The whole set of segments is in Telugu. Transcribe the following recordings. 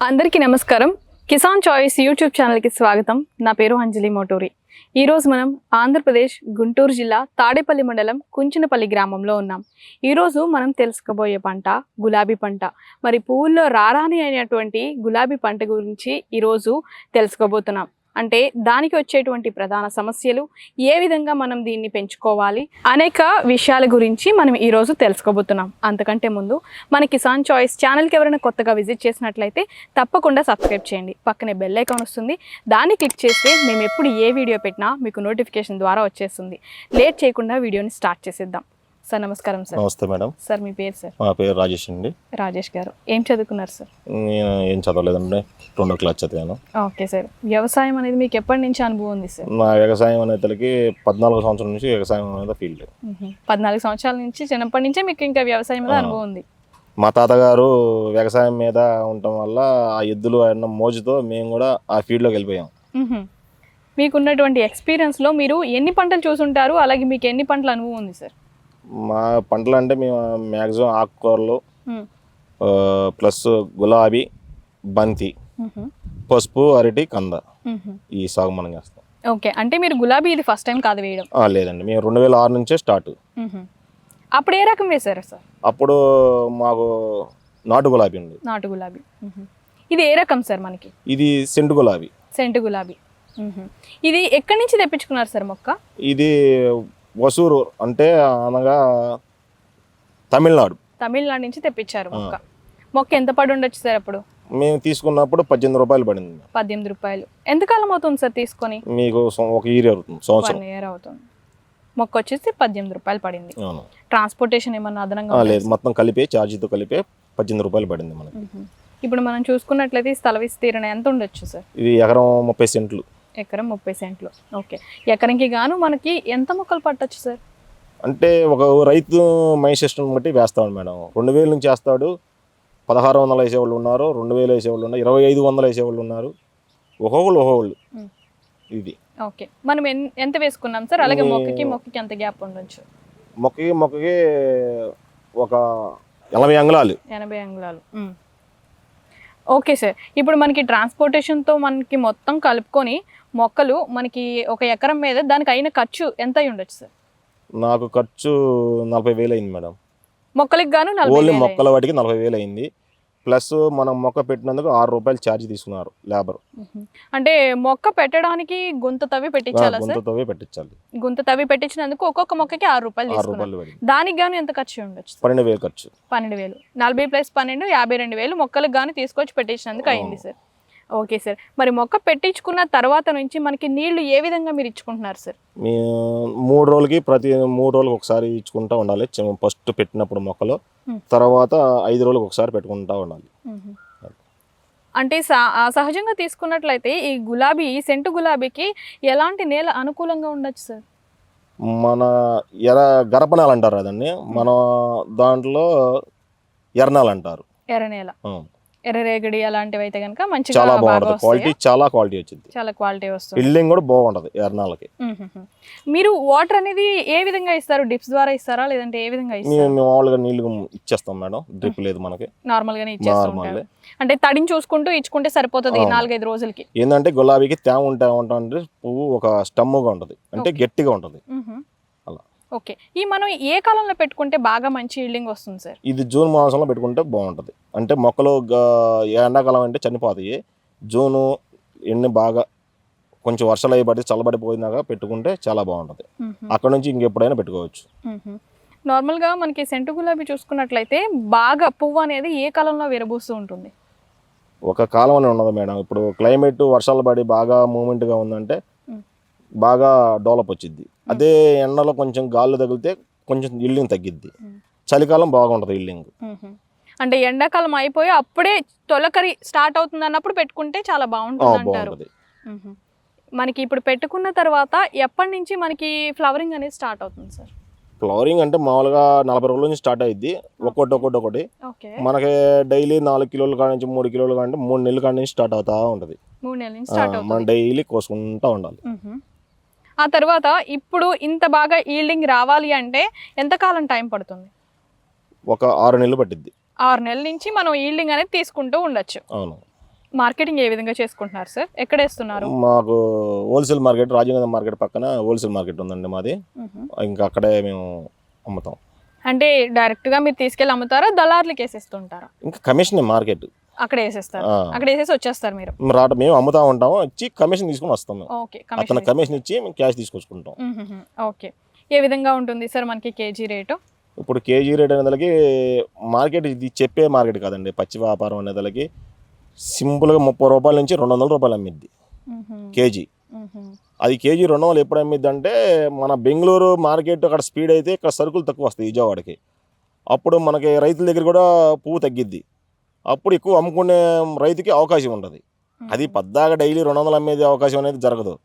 అందరికీ నమస్కారం. కిసాన్ చాయిస్ యూట్యూబ్ ఛానల్కి స్వాగతం. నా పేరు అంజలి మోటూరి. ఈరోజు మనం ఆంధ్రప్రదేశ్ గుంటూరు జిల్లా తాడేపల్లి మండలం కుంచినపల్లి గ్రామంలో ఉన్నాం. ఈరోజు మనం తెలుసుకోబోయే పంట గులాబీ పంట. మరి పువ్వుల్లో రారాని అయినటువంటి గులాబీ పంట గురించి ఈరోజు తెలుసుకోబోతున్నాం. అంటే దానికి వచ్చేటువంటి ప్రధాన సమస్యలు ఏ విధంగా మనం దీన్ని పెంచుకోవాలి అనేక విషయాల గురించి మనం ఈరోజు తెలుసుకోబోతున్నాం. అంతకంటే ముందు మన కిసాన్ చాయిస్ ఛానల్కి ఎవరైనా కొత్తగా విజిట్ చేసినట్లయితే తప్పకుండా సబ్స్క్రైబ్ చేయండి. పక్కనే బెల్ ఐకాన్ వస్తుంది. దాన్ని క్లిక్ చేస్తే మేము ఎప్పుడు ఏ వీడియో పెట్టినా మీకు నోటిఫికేషన్ ద్వారా వచ్చేస్తుంది. లేట్ చేయకుండా వీడియోని స్టార్ట్ చేసేద్దాం. సార్ నమస్కారం సార్. నమస్తే మేడం. సార్ మీ పేరు సార్? మా పేరు రాజేష్ అండి. రాజేష్ గారు. ఏం చదువుకున్నారు సార్? నేను ఏం చదవలేదండి. రెండో క్లాస్ చదివాను. Okay sir. వ్యవసాయం అనేది మీకు ఎప్పటి నుంచి అనుభవం ఉంది సార్? నా వ్యవసాయం అనేతలకి పద్నాలుగు సంవత్సరం నుంచి వ్యవసాయం అనేది ఫీల్డ్. పద్నాలుగు సంవత్సరాల నుంచి చిన్నప్పటి నుంచే మీకు ఇంకా వ్యవసాయం మీద అనుభవం ఉంది. మా తాతగారు వ్యవసాయం మీద ఉండటం వల్ల ఆ ఎద్దులు అన్న మోజుతో మేము కూడా ఆ ఫీల్డ్లోకి వెళ్ళిపోయాం. మీకున్నటువంటి ఎక్స్పీరియన్స్లో మీరు ఎన్ని పంటలు చూసుంటారు? అలాగే మీకు ఎన్ని పంటల అనుభవం ఉంది సార్? మా పంటలు అంటే మేము మ్యాక్సిమం ఆకుకూరలు ప్లస్ గులాబీ బంతి. పసుపు అరటి కంద. ఈ సాగు మనం చేస్తాం. ఓకే. అంటే మీరు గులాబీ ఇది ఫస్ట్ టైం కాదు వేయడం? లేదండి. మేము రెండు వేల ఆరు నుంచే స్టార్ట్. అప్పుడు ఏ రకం వేశారు సార్? అప్పుడు మాకు నాటు గులాబీ ఉంది. నాటు గులాబీ. ఇది ఏ రకం సార్ మనకి? ఇది సెంటు గులాబీ. సెంటు గులాబీ. ఇది ఎక్కడి నుంచి తెప్పించుకున్నారు సార్ మొక్క? ఇది వసూరు అంటే అనగా తమిళనాడు. తమిళనాడు నుంచి తెప్పించారు మొక్క. మొక్క ఎంత పడి ఉండొచ్చు సార్ అప్పుడు? మేము తీసుకున్నప్పుడు పద్దెనిమిది రూపాయలు పడింది. పద్దెనిమిది రూపాయలు. ఎంతకాలం అవుతుంది సార్ తీసుకొని? మీకు ఒక ఇయర్ అవుతుంది సంవత్సరం. ఇయర్ అవుతుంది. మొక్క వచ్చేసి పద్దెనిమిది రూపాయలు పడింది. ట్రాన్స్పోర్టేషన్ ఏమన్నా అదనంగా? లేదు మొత్తం కలిపి ఛార్జీతో కలిపి పద్దెనిమిది రూపాయలు పడింది మనకి. ఇప్పుడు మనం చూసుకున్నట్లయితే ఈ స్థల విస్తీర్ణ ఎంత ఉండొచ్చు సార్? ఇది ఎకరం ముప్పై సెంట్లు. ఎకరం ముప్పై సెంట్లు. ఓకే. ఎకరంకి గాను మనకి ఎంత మొక్కలు పట్టొచ్చు సార్? అంటే ఒక రైతు మైండ్ సిస్టమ్ బట్టి వేస్తాడు మేడం. రెండు వేల నుంచి వేస్తాడు. పదహారు వందలు వేసేవాళ్ళు ఉన్నారు. రెండు వేలు వేసేవాళ్ళు ఉన్నారు. ఇరవై ఐదు వందలు వేసేవాళ్ళు ఉన్నారు. ఒక్కొక్కళ్ళు ఒక్కొక్కళ్ళు. ఇది. ఓకే. మనం ఎంత వేసుకున్నాం సార్? అలాగే మొక్కకి మొక్కకి ఎంత గ్యాప్ ఉండొచ్చు? మొక్కకి మొక్కకి ఒక ఎనభై అంగుళాలు. ఎనభై అంగుళాలు. Okay sir. ఇప్పుడు మనకి ట్రాన్స్పోర్టేషన్తో మనకి మొత్తం కలుపుకొని మొక్కలు మనకి ఒక ఎకరం మీద దానికి అయిన ఖర్చు ఎంత అయి ఉండొచ్చు సార్? నాకు ఖర్చు నలభై వేలు అయింది మేడం. మొక్కలకి గాను ఓన్లీ మొక్కల వాటికి నలభై వేలు అయింది. ప్లస్ మనం మొక్క పెట్టినందుకు ఆరు రూపాయలు ఛార్జ్ తీసుకున్నారు లేబర్. అంటే మొక్క పెట్టడానికి గుంత తవ్వి పెట్టించాలా సార్? గుంతతోవే పెట్టించాలి. గుంత తవ్వి పెట్టించినందుకు ఒక్కొక్క మొక్కకి ఆరు రూపాయలు ఆరు తీసుకున్నారు. రూపాయలు దానికి గాను ఎంత ఖర్చు ఉండొచ్చు? పన్నెండు వేలు ఖర్చు. పన్నెండు వేలు. నలభై ప్లస్ పన్నెండు యాభై రెండు వేలు మొక్కలకు గాను తీసుకొచ్చి పెట్టించినందుకు అయింది సార్. Okay sir. మరి మొక్క పెట్టించుకున్న తర్వాత నుంచి మనకి నీళ్ళు ఏ విధంగా మీరు ఇచ్చుకుంటున్నారు సార్? మూడు రోజులకి ప్రతి మూడు రోజులకి ఒకసారి ఇచ్చుకుంటా ఉండాలి. ఫస్ట్ పెట్టినప్పుడు మొక్కలు. తర్వాత ఐదు రోజులకు ఒకసారి పెట్టుకుంటా ఉండాలి. అంటే సహజంగా తీసుకున్నట్లయితే ఈ గులాబీ ఈ సెంటు గులాబీకి ఎలాంటి నేల అనుకూలంగా ఉండొచ్చు సార్? మన ఎర్ర గరపనాలు అంటారు అదండి మన దాంట్లో ఎర్రనాలు. అంటారు ఎర్ర నేల Hmm. ఎర్ర రేగడి అలాంటివి అయితే కనుక మంచిగా చాలా బాగా బాగుంటుంది. క్వాలిటీ చాలా క్వాలిటీ వచ్చింది. చాలా క్వాలిటీ వస్తుంది. బిల్డింగ్ కూడా బాగుంటుంది ఎర్రనాలకి మ్మ్. మీరు వాటర్ అనేది ఏ విధంగా ఇస్తారు? డిప్స్ ద్వారా ఇస్తారా? లేదంటే ఏ విధంగా మేము ఇస్తారు? మామూలుగా నీళ్ళు ఇచ్చేస్తాం మేడం. డ్రిప్ లేదు మనకి. నార్మల్ గానే ఇచ్చేస్తూ అంటే తడిని చూసుకుంటూ ఇచ్చుకుంటే సరిపోతుంది. నాలుగైదు రోజులకి. ఏంటంటే గులాబీకి తేమ ఉంటా ఉంటుంది పువ్వు ఒక స్టమ్గా ఉంటుంది. అంటే గట్టిగా ఉంటుంది. ఓకే. ఈ మనం ఏ కాలంలో పెట్టుకుంటే బాగా మంచి ఈల్డింగ్ వస్తుంది సార్? ఇది జూన్ మాసంలో పెట్టుకుంటే బాగుంటుంది. అంటే మొక్కలు ఎండాకాలం అంటే చనిపోతాయి. జూను ఎండ బాగా కొంచెం వర్షాలు అయ్యి చల్లబడిపోయినాక పెట్టుకుంటే చాలా బాగుంటుంది. అక్కడ నుంచి ఇంకెప్పుడైనా పెట్టుకోవచ్చు. నార్మల్గా మనకి సెంటు గులాబీ చూసుకున్నట్లయితే బాగా పువ్వు అనేది ఏ కాలంలో విరబూస్తూ ఉంటుంది? ఒక కాలం అని ఉన్నది మేడం. ఇప్పుడు క్లైమేట్ వర్షాలు పడి బాగా మూమెంట్గా ఉందంటే. బాగా డెవలప్ వచ్చింది అదే ఎండలో కొంచెం గాల్లో తగిలితే కొంచెం ఇల్లింగ్ తగ్గిద్ది. చలికాలం బాగుంటుంది ఇల్లింగ్. అంటే ఎండాకాలం అయిపోయి అప్పుడే తొలకరి స్టార్ట్ అవుతుంది అన్నప్పుడు పెట్టుకుంటే చాలా బాగుంటుంది. అంటారు. మనకి ఇప్పుడు పెట్టుకున్న తర్వాత ఎప్పటి నుంచి మనకి ఫ్లవరింగ్ అనేది స్టార్ట్ అవుతుంది సార్? ఫ్లవరింగ్ అంటే మామూలుగా నలభై రోజుల నుంచి స్టార్ట్ అయ్యిద్ది ఒక్కొక్కటి ఒక్కొక్కటి ఒకటి మనకి డైలీ నాలుగు కిలోల కాడ నుంచి మూడు కిలోల కాడ నుంచి మూడు నెలల కాడ నుంచి స్టార్ట్ అవుతా ఉంటుంది. మనం డైలీ కోసుకుంటా ఉండాలి. ఆ తర్వాత ఇప్పుడు ఇంత బాగా ఈల్డింగ్ రావాలి అంటే ఎంత కాలం టైం పడుతుంది? ఒక ఆరు నెలలు పట్టిద్ది. ఆరు నెలల నుంచి మనం ఈల్డింగ్ అనేది తీసుకుంటూ ఉండొచ్చు. అవును. మార్కెటింగ్ ఏ విధంగా చేసుకుంటున్నారు సార్? ఎక్కడ వేస్తున్నారు? మాకు హోల్సేల్ మార్కెట్ రాజీవ్ మార్కెట్ పక్కన హోల్సేల్ మార్కెట్ ఉందండి మాది. ఇంకా అక్కడే మేము అమ్ముతాం. అంటే డైరెక్ట్గా మీరు తీసుకెళ్ళి అమ్ముతారా? దళార్లకి వేసేస్తుంటారా? ఇంకా కమిషన్ మార్కెట్. అక్కడ వేసేస్తారు. అక్కడ వేసేసి వచ్చేస్తారు మీరు. రాట మేము అమ్ముతా ఉంటాము ఇచ్చి కమిషన్ తీసుకుని వస్తాం ఓకే అతను కమిషన్ ఇచ్చి మేము క్యాష్ తీసుకొచ్చుకుంటాం. ఓకే. ఏ విధంగా ఉంటుంది సార్ మనకి కేజీ రేటు? ఇప్పుడు కేజీ రేట్ అనేదానికి మార్కెట్ ఇది చెప్పే మార్కెట్ కాదండి. పచ్చి వ్యాపారం అనేదానికి సింపుల్గా ముప్పై రూపాయల నుంచి రెండు వందల రూపాయలు అమ్మిద్ది. మ్మ్. కేజీ. అది కేజీ రెండు వందలు ఎప్పుడు అమ్మిద్ది అంటే మన బెంగళూరు మార్కెట్ అక్కడ స్పీడ్ అయితే ఇక్కడ సరుకులు తక్కువ వస్తాయి విజయవాడకి. అప్పుడు మనకి రైతుల దగ్గర కూడా పువ్వు తగ్గిద్ది. అప్పుడు ఎక్కువ అమ్ముకునే రైతుకి అవకాశం ఉంటుంది. అది పద్దాగా డైలీ రెండు వందలు అమ్మేది అవకాశం అనేది జరగదు.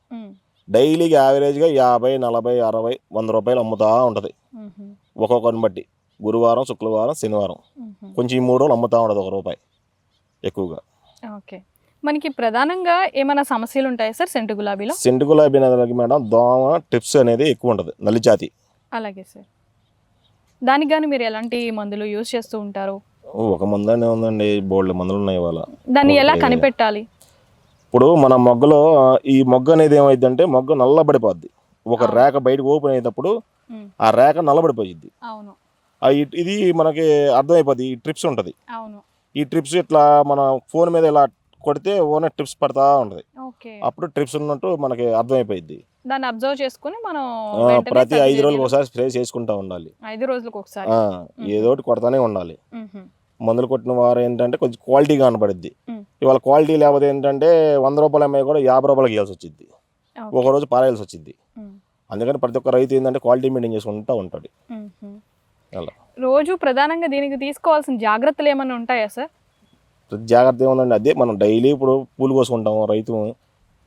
డైలీకి యావరేజ్గా యాభై నలభై అరవై వంద రూపాయలు అమ్ముతా ఉంటుంది. ఒక్కొక్కరిని బట్టి. గురువారం శుక్రవారం శనివారం. కొంచెం ఈ మూడు రోజులు అమ్ముతా ఉండదు ఒక రూపాయి ఎక్కువగా. ఓకే. మనకి ప్రధానంగా ఏమైనా సమస్యలు ఉంటాయా సార్ సెంటు గులాబీలో? సెంటు గులాబీ నదులకి మేడం దోమ టిప్స్ అనేది ఎక్కువ ఉంటుంది నల్లిజాతి అలాగే సార్. దానికి కానీ మీరు ఎలాంటి మందులు యూజ్ చేస్తూ ఉంటారు? ఒక మందనే ఉందండి. బోల్డ్ మందులు ఉన్నాయి ఇవాళ. దాన్ని ఎలా. కనిపెట్టాలి? ఇప్పుడు మన మొగ్గలో ఈ మొగ్గ అనేది ఏమైందంటే మొగ్గ నల్లబడిపోద్ది. ఒక. రేఖ బయటకు ఓపెన్ అయ్యేటప్పుడు ఆ రేఖ ఇ- ఇది మనకి అర్థమైపోద్ది. ఈ ట్రిప్స్ ఉంటుంది. అవును. ఈ ట్రిప్స్ ఇట్లా మన ఫోన్ మీద ఇలా కొడితే ఓనే ట్రిప్స్ పడతా ఉంటుంది. ఓకే. అప్పుడు ట్రిప్స్ ఉన్నట్టు మనకి అర్థమైపోయింది దాన్ని అబ్జర్వ్ చేసుకుని మనం ప్రతి ఐదు రోజులకు ఒకసారి స్ప్రే చేసుకుంటా ఉండాలి. ఐదు రోజులకు ఒకసారి. ఏదో ఒకటి కొడతానే ఉండాలి. మందులు కొట్టిన వారు ఏంటంటే కొంచెం క్వాలిటీ కనపడుద్ది. ఉమ్. ఇవాళ క్వాలిటీ లేకపోతే ఏంటంటే వంద రూపాయల అమ్మాయి కూడా యాభై రూపాయలకి ఇవ్వాల్సి వచ్చింది ఓకే. ఒక రోజు పారేయాల్సి వచ్చింది అందుకని ప్రతి ఒక్క రైతు ఏంటంటే క్వాలిటీ మెయింటైన్ చేసుకుంటూ ఉంటాడు. అలా. రోజు ప్రధానంగా దీనికి తీసుకోవాల్సిన జాగ్రత్తలు ఏమైనా ఉంటాయా సార్? జాగ్రత్త ఏముందండి అదే మనం డైలీ ఇప్పుడు పూలు కోసుకుంటాం. రైతు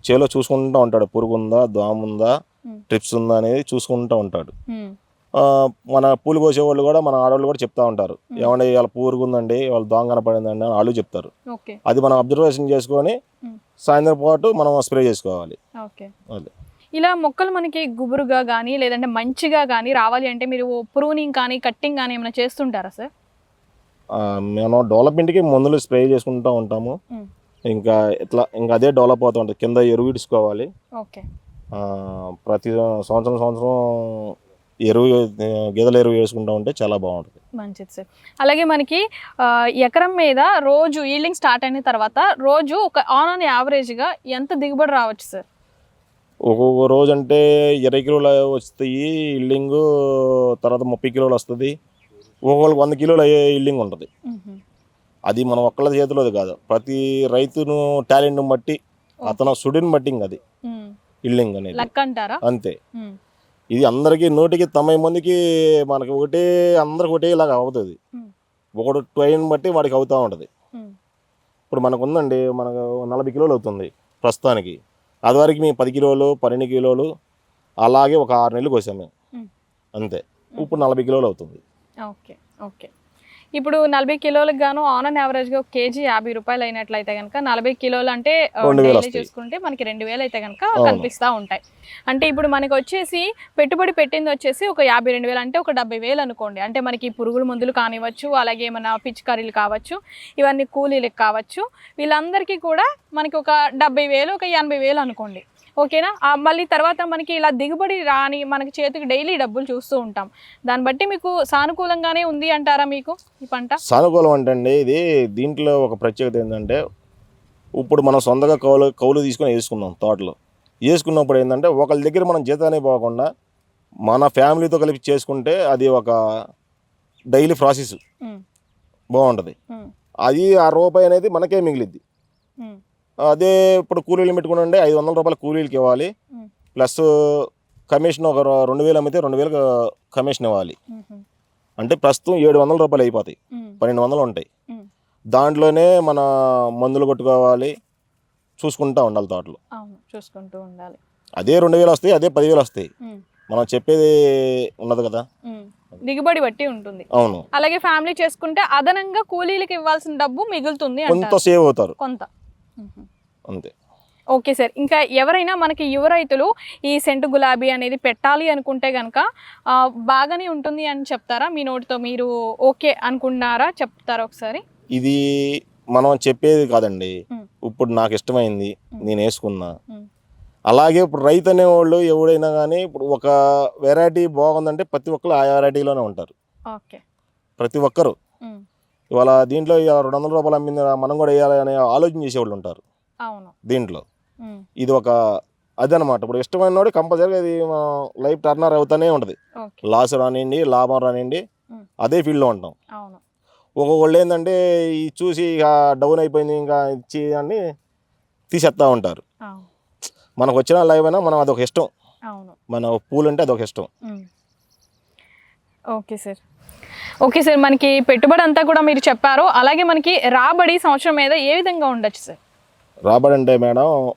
చేలో చూసుకుంటూ ఉంటాడు. పురుగు ఉందా దోమ ఉందా. ట్రిప్స్ ఉందా అనేది చూసుకుంటూ ఉంటాడు. మన పూలు కోసేవాళ్ళు కూడా మన ఆడవాళ్ళు కూడా చెప్తా ఉంటారు. ఏమంటే ఇవాళ పురుగు ఉందండి ఇవాళ దోమ కనపడిందండి అని వాళ్ళు చెప్తారు. అది మనం అబ్జర్వేషన్ చేసుకొని. సాయంత్రం పాటు మనం స్ప్రే చేసుకోవాలి. అది. ఇలా మొక్కలు మనకి గుబురుగా కానీ లేదంటే మంచిగా కానీ రావాలి అంటే మీరు ప్రూనింగ్ కానీ కట్టింగ్ కానీ ఏమైనా చేస్తుంటారా సార్? మనం డెవలప్మెంట్కి మందులు స్ప్రే చేసుకుంటూ ఉంటాము. ఇంకా ఇట్లా ఇంకా అదే డెవలప్ అవుతూ ఉంటుంది. కింద ఎరువు ఇడుచుకోవాలి. ప్రతి సంవత్సరం సంవత్సరం ఎరువు గేదెల ఎరువు వేసుకుంటూ ఉంటే చాలా బాగుంటుంది. మంచిది సార్. అలాగే మనకి ఎకరం మీద రోజు ఈల్డింగ్ స్టార్ట్ అయిన తర్వాత రోజు ఒక ఆన్ ఆన్ యావరేజ్గా ఎంత దిగుబడి రావచ్చు సార్? ఒక్కొక్క రోజు అంటే ఇరవై కిలోలు వస్తాయి ఇల్లింగ్ తర్వాత ముప్పై కిలోలు వస్తుంది. ఒక్కొక్కరికి వంద కిలోలు అయ్యే ఇల్లింగ్ ఉంటుంది. అది మనం ఒక్కళ్ళ చేతిలోది కాదు. ప్రతి రైతును టాలెంట్ని బట్టి అతను సుడిని బట్టి అది. ఇల్లింగ్ అనేది. అంతే. ఇది అందరికీ నూటికి తొంభై మందికి మనకి ఒకటే అందరికి ఒకటే ఇలాగ అవుతుంది. ఒకడు ట్రైన్ బట్టి వాడికి అవుతూ ఉంటుంది. ఇప్పుడు మనకు ఉందండి మనకు నలభై కిలోలు అవుతుంది ప్రస్తుతానికి. అది వరకు మేము పది కిలోలు పన్నెండు కిలోలు అలాగే ఒక ఆరు నెలలు కోసాం మేము. మ్మ్. అంతే. ఇప్పుడు నలభై కిలోలు అవుతుంది. Okay okay. ఇప్పుడు నలభై కిలోలకు గాను ఆన్ అండ్ యావరేజ్గా ఒక కేజీ యాభై రూపాయలు అయినట్లయితే కనుక నలభై కిలోలు అంటే డైలీ. చూసుకుంటే మనకి రెండు వేలు అయితే కనుక. కనిపిస్తూ ఉంటాయి అంటే ఇప్పుడు మనకి వచ్చేసి పెట్టుబడి పెట్టింది వచ్చేసి ఒక యాభై రెండు వేలు అంటే ఒక డెబ్బై వేలు అనుకోండి అంటే మనకి పురుగుల మందులు కానివ్వచ్చు అలాగే మన పిచికారీలు కావచ్చు ఇవన్నీ కూలీలకు కావచ్చు వీళ్ళందరికీ కూడా మనకి ఒక డెబ్బై వేలు ఒక ఎనభై వేలు అనుకోండి ఓకేనా? మళ్ళీ తర్వాత మనకి ఇలా దిగుబడి రాని మనకి చేతికి డైలీ డబ్బులు చూస్తూ ఉంటాం. దాన్ని బట్టి మీకు సానుకూలంగానే ఉంది అంటారా మీకు ఈ పంట? సానుకూలం అంటే అండి ఇది దీంట్లో ఒక ప్రత్యేకత ఏంటంటే ఇప్పుడు మనం సొంతగా కౌలు కౌలు తీసుకొని వేసుకుందాం తోటలో. వేసుకున్నప్పుడు ఏంటంటే ఒకళ్ళ దగ్గర మనం జీతాన్ని పోకుండా మన ఫ్యామిలీతో కలిపి చేసుకుంటే అది ఒక డైలీ ప్రాసెస్. బాగుంటుంది. అది ఆ రూపాయి అనేది మనకే మిగిలిద్ది. అదే ఇప్పుడు కూలీలు పెట్టుకుని ఐదు వందల రూపాయలు కూలీలకి ఇవ్వాలి. ప్లస్ కమిషన్ ఒక రెండు వేలు అమ్మితే రెండు వేలకు కమిషన్ ఇవ్వాలి. అంటే ప్రస్తుతం ఏడు వందల రూపాయలు అయిపోతాయి. పన్నెండు వందలు ఉంటాయి. దాంట్లోనే మన మందులు కొట్టుకోవాలి చూసుకుంటా ఉండాలి తోటలో. చూసుకుంటూ ఉండాలి. అదే రెండు వేలు వస్తాయి అదే పదివేలు వస్తాయి. మనం చెప్పేది ఉన్నది కదా. దిగుబడి బట్టి ఉంటుంది. అవును. అలాగే ఫ్యామిలీ చేసుకుంటే అదనంగా కూలీలకు ఇవ్వాల్సిన డబ్బు మిగులుతుంది కొంత సేవ్ అవుతారు. కొంత. అంతే. Okay sir. ఇంకా ఎవరైనా మనకి యువ రైతులు ఈ సెంటు గులాబీ అనేది పెట్టాలి అనుకుంటే కనుక బాగానే ఉంటుంది అని చెప్తారా? మీ నోటితో మీరు ఓకే అనుకున్నారా చెప్తారా ఒకసారి? ఇది మనం చెప్పేది కాదండి. ఇప్పుడు నాకు ఇష్టమైంది నేను వేసుకున్నా. అలాగే ఇప్పుడు రైతు అనేవాళ్ళు ఎవడైనా కానీ ఇప్పుడు ఒక వెరైటీ బాగుందంటే ప్రతి ఒక్కరు ఆ వెరైటీలోనే ఉంటారు. ఓకే. ప్రతి ఒక్కరు. ఇవాళ దీంట్లో ఇవాళ రెండు వందల రూపాయలు అమ్మింది మనం కూడా వేయాలి అనే ఆలోచన చేసేవాళ్ళు ఉంటారు. దీంట్లో. ఇది ఒక అదనమాట. ఇప్పుడు ఇష్టమైన వాడు కంపల్సరీగా ఇది లైఫ్ టర్నర్ అవుతానే ఉంటుంది. లాస్ రానివ్వండి లాభం రానివ్వండి. అదే ఫీల్డ్లో ఉంటాం. ఒక్కొక్కళ్ళు ఏంటంటే ఈ చూసి ఇక డౌన్ అయిపోయింది ఇంకా ఇచ్చి అని తీసేస్తూ ఉంటారు. మనకు వచ్చిన లైవ్ అయినా మనం అదొక ఇష్టం. మన పూలు అంటే అదొక ఇష్టం. Okay sir. ఓకే సార్ మనకి పెట్టుబడి అంతా కూడా మీరు చెప్పారు. అలాగే మనకి రాబడి సంవత్సరం మీద ఏ విధంగా ఉండొచ్చు సార్? రాబడి అంటే మేడం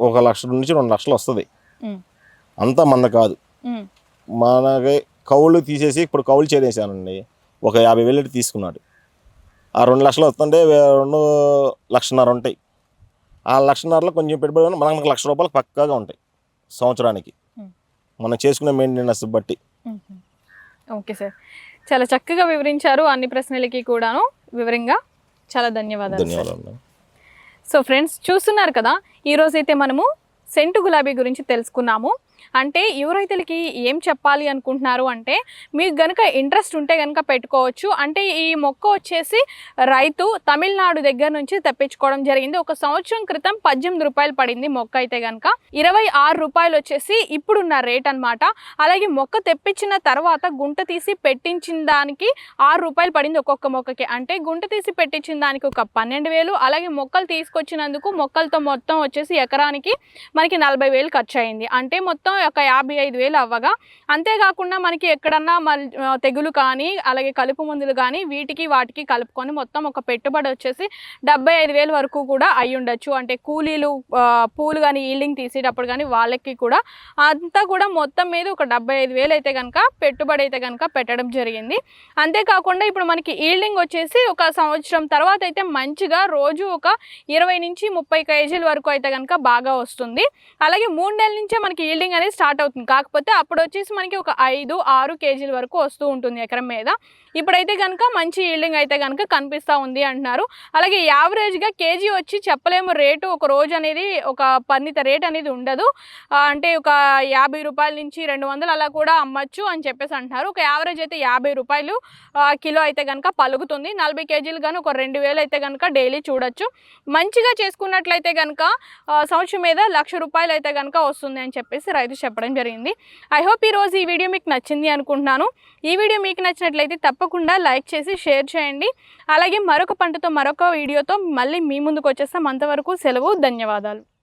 ఒక లక్ష నుంచి రెండు లక్షలు వస్తుంది. అంతా మంద కాదు. మనకి కౌలు తీసేసి ఇప్పుడు కౌలు చేసేసానండి ఒక యాభై వేలు తీసుకున్నాడు. ఆ రెండు లక్షలు వస్తుంటే రెండు లక్షన్నర ఉంటాయి. ఆ లక్షన్నరలో కొంచెం పెట్టుబడి మనకు లక్ష రూపాయలు పక్కాగా ఉంటాయి సంవత్సరానికి. మనం చేసుకునే మెయింటెనెన్స్ బట్టి. Okay sir. చాలా చక్కగా వివరించారు అన్ని ప్రశ్నలకి కూడాను. వివరంగా చాలా ధన్యవాదాలు సో ఫ్రెండ్స్ చూస్తున్నారు కదా ఈరోజు అయితే మనము సెంటు గులాబీ గురించి తెలుసుకున్నాము. అంటే యువ రైతులకి ఏం చెప్పాలి అనుకుంటున్నారు అంటే మీకు గనుక ఇంట్రెస్ట్ ఉంటే కనుక పెట్టుకోవచ్చు. అంటే ఈ మొక్క వచ్చేసి రైతు తమిళనాడు దగ్గర నుంచి తెప్పించుకోవడం జరిగింది. ఒక సంవత్సరం క్రితం పద్దెనిమిది రూపాయలు పడింది మొక్క అయితే కనుక ఇరవై ఆరు రూపాయలు వచ్చేసి ఇప్పుడున్న రేట్ అన్నమాట. అలాగే మొక్క తెప్పించిన తర్వాత గుంట తీసి పెట్టించిన దానికి ఆరు రూపాయలు పడింది ఒక్కొక్క మొక్కకి. అంటే గుంట తీసి పెట్టించిన దానికి ఒక పన్నెండు వేలు అలాగే మొక్కలు తీసుకొచ్చినందుకు మొక్కలతో మొత్తం వచ్చేసి ఎకరానికి మనకి నలభై వేలు ఖర్చు అయింది. అంటే మొత్తం ఒక యాభై ఐదు వేలు అవ్వగా అంతేకాకుండా మనకి ఎక్కడన్నా మల్ తెగులు కానీ అలాగే కలుపు మందులు కానీ వీటికి వాటికి కలుపుకొని మొత్తం ఒక పెట్టుబడి వచ్చేసి డెబ్బై ఐదు వేలు వరకు కూడా అయి ఉండొచ్చు. అంటే కూలీలు పూలు కానీ ఈల్డింగ్ తీసేటప్పుడు కానీ వాళ్ళకి కూడా అంతా కూడా మొత్తం మీద ఒక డెబ్బై ఐదు వేలు అయితే కనుక పెట్టుబడి అయితే కనుక పెట్టడం జరిగింది. అంతేకాకుండా ఇప్పుడు మనకి ఈల్డింగ్ వచ్చేసి ఒక సంవత్సరం తర్వాత అయితే మంచిగా రోజు ఒక ఇరవై నుంచి ముప్పై కేజీల వరకు అయితే కనుక బాగా వస్తుంది. అలాగే మూడు నెలల నుంచే మనకి ఈల్డింగ్ అనేది స్టార్ట్ అవుతుంది. కాకపోతే అప్పుడు వచ్చేసి మనకి ఒక ఐదు ఆరు కేజీల వరకు వస్తూ ఉంటుంది ఎకరం మీద. ఇప్పుడైతే కనుక మంచి ఈల్డింగ్ అయితే కనుక కనిపిస్తూ ఉంది అంటున్నారు. అలాగే యావరేజ్గా కేజీ వచ్చి చెప్పలేము రేటు ఒక రోజు అనేది ఒక పరిణిత రేట్ అనేది ఉండదు. అంటే ఒక యాభై రూపాయల నుంచి రెండు వందలు అలా కూడా అమ్మచ్చు అని చెప్పేసి అంటున్నారు. ఒక యావరేజ్ అయితే యాభై రూపాయలు కిలో అయితే కనుక పలుకుతుంది. నలభై కేజీలు కానీ ఒక రెండు వేలు అయితే కనుక డైలీ చూడొచ్చు. మంచిగా చేసుకున్నట్లయితే కనుక సంవత్సరం మీద లక్ష రూపాయలు అయితే కనుక వస్తుంది అని చెప్పేసి రైతు చెప్పడం జరిగింది. ఐ హోప్ ఈరోజు ఈ వీడియో మీకు నచ్చింది అనుకుంటున్నాను. ఈ వీడియో మీకు నచ్చినట్లయితే తప్పకుండా లైక్ చేసి షేర్ చేయండి. అలాగే మరొక పంటతో మరొక వీడియోతో మళ్ళీ మీ ముందుకు వచ్చేస్తాం. అంతవరకు సెలవు ధన్యవాదాలు.